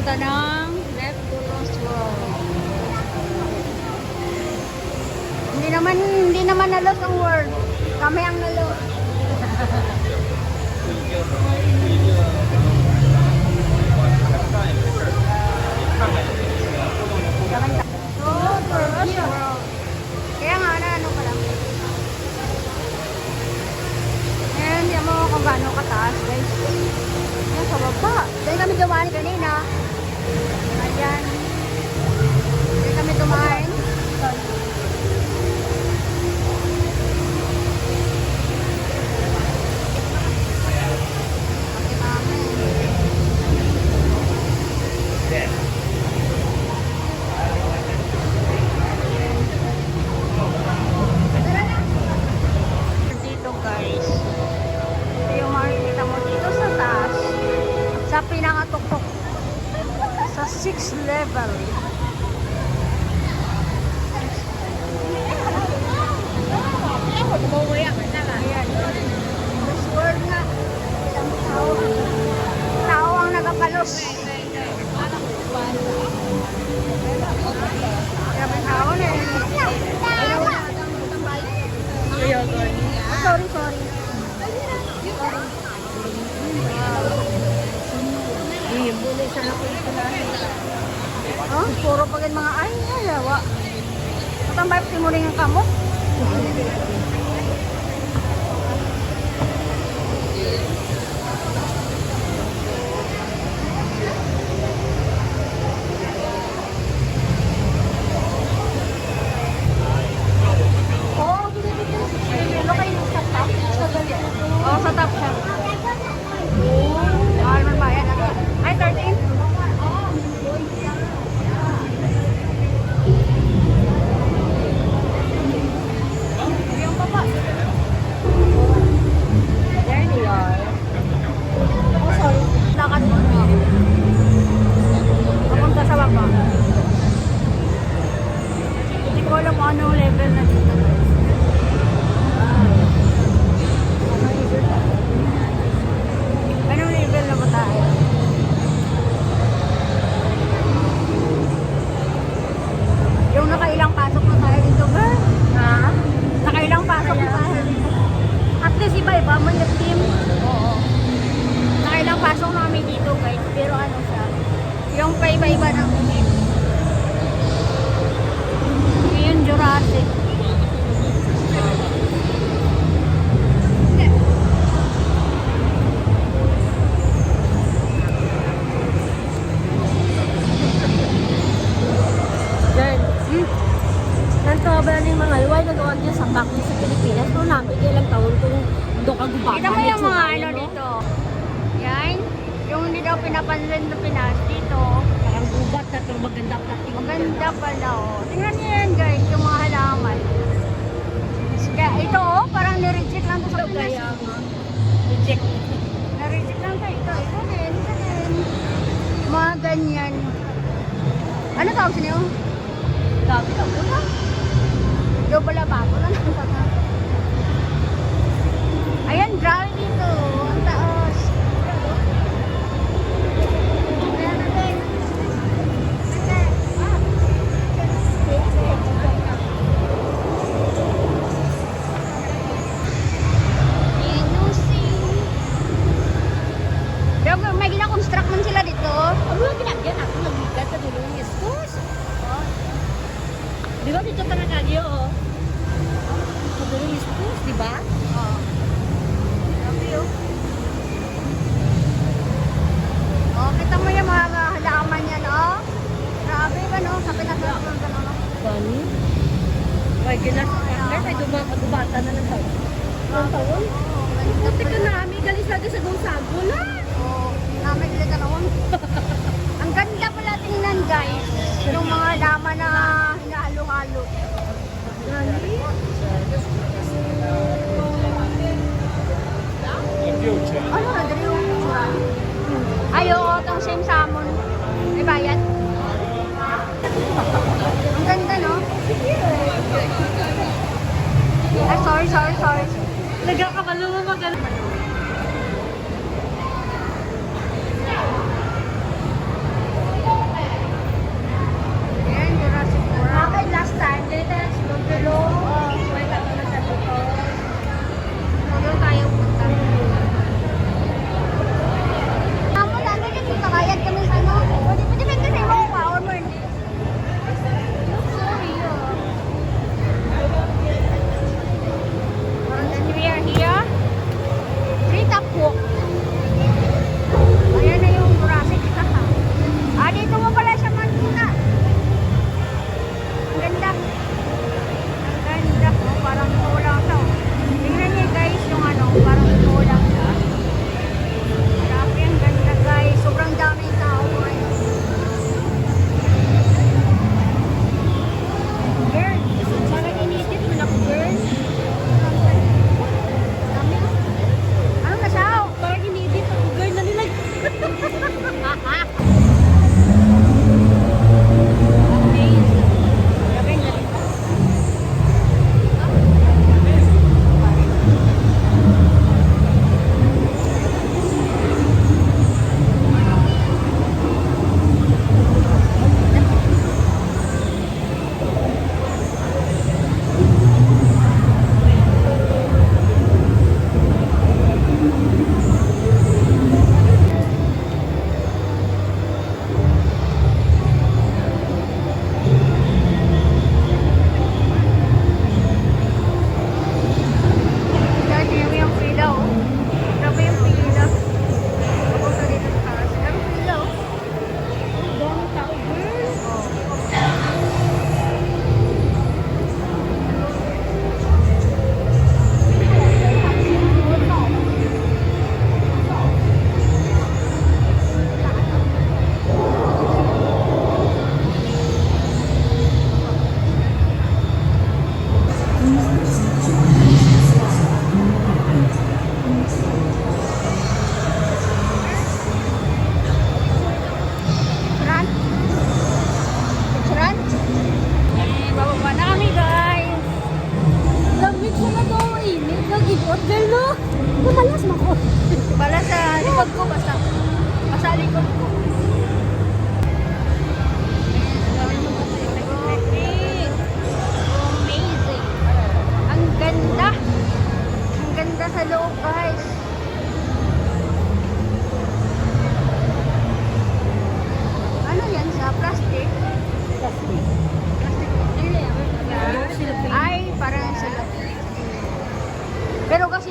papunta ng Leptulos World. Hindi naman, hindi naman nalos ang world. Kami ang nalos. Kaya nga na ano ko lang. Ayan, hindi mo kung gaano kataas guys. Ayan sa baba. Dahil kami gawa ni kanina. Ayan. mga ano dito. Yan. Yung hindi daw pinapansin na Pinas dito. Parang gubat na ito. Maganda pa. Maganda pala o. Tingnan niyo yan guys. Yung mga halaman. Kaya ito o. Parang nireject lang ito sa Pinas. Kaya ah, Reject. Nireject lang ito. Ito. Ito din. Ito din. Mga ganyan. Ano tawag sa inyo? Gabi. Gabi. Gabi. Gabi. Gabi. Gabi. Gabi. Gabi. Ayan, grabe dito. guys. Yung mga laman na hinahalo-halo. Ano na, dali yung Ayoko itong same salmon. May bayad. Ang ganda, no? Ah, sorry, sorry, sorry. Nagkakabalo mo magalang.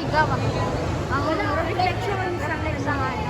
gawa. Ang reflection sa kanya.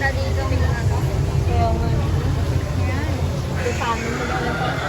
maganda dito. Kaya nga. Kaya nga. Kaya nga. Kaya nga.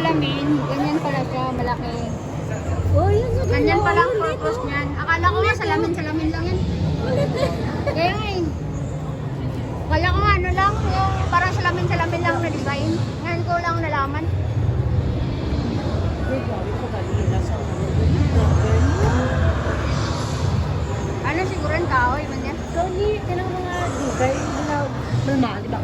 salamin, ganyan pala siya, malaki. Oh, yun yun. Ganyan pala ang purpose niyan. Akala ko nga salamin-salamin lang yan. Kaya nga eh. Akala ko ano lang, yung parang salamin-salamin lang na design. Ngayon ko lang nalaman. Ano siguro ang tao, iba niya? Kani, yun ang mga design na normal, ba?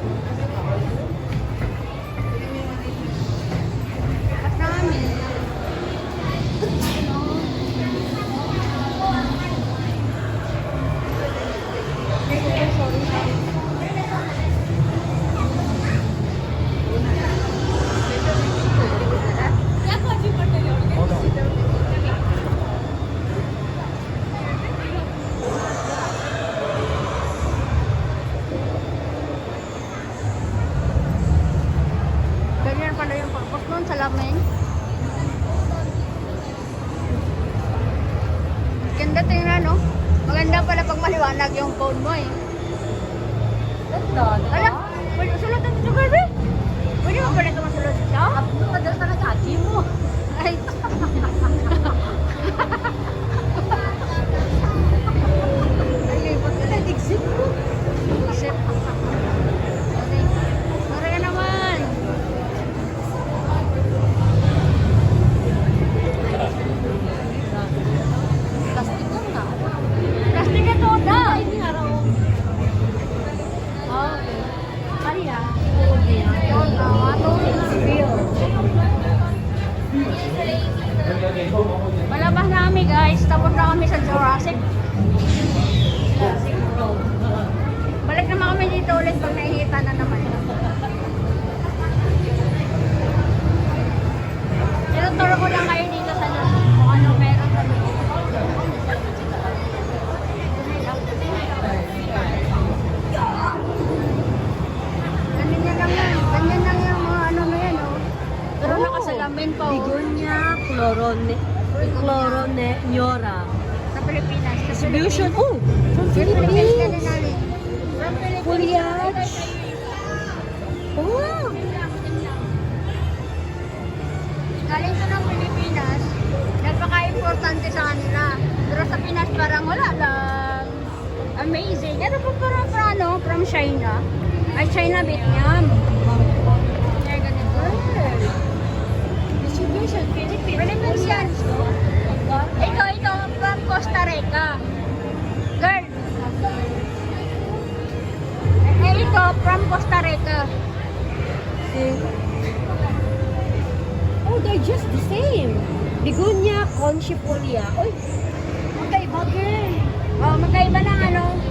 Amazing. Ito po parang from, ano, from China. Ay, China, Vietnam. They're gonna go. Ito, from Costa Rica. Girl. Eh, ito, from Costa Rica. Oh, they're just the same. Bigunya, Conchi Polia. Oh, magkaiba lang ano?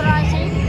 করা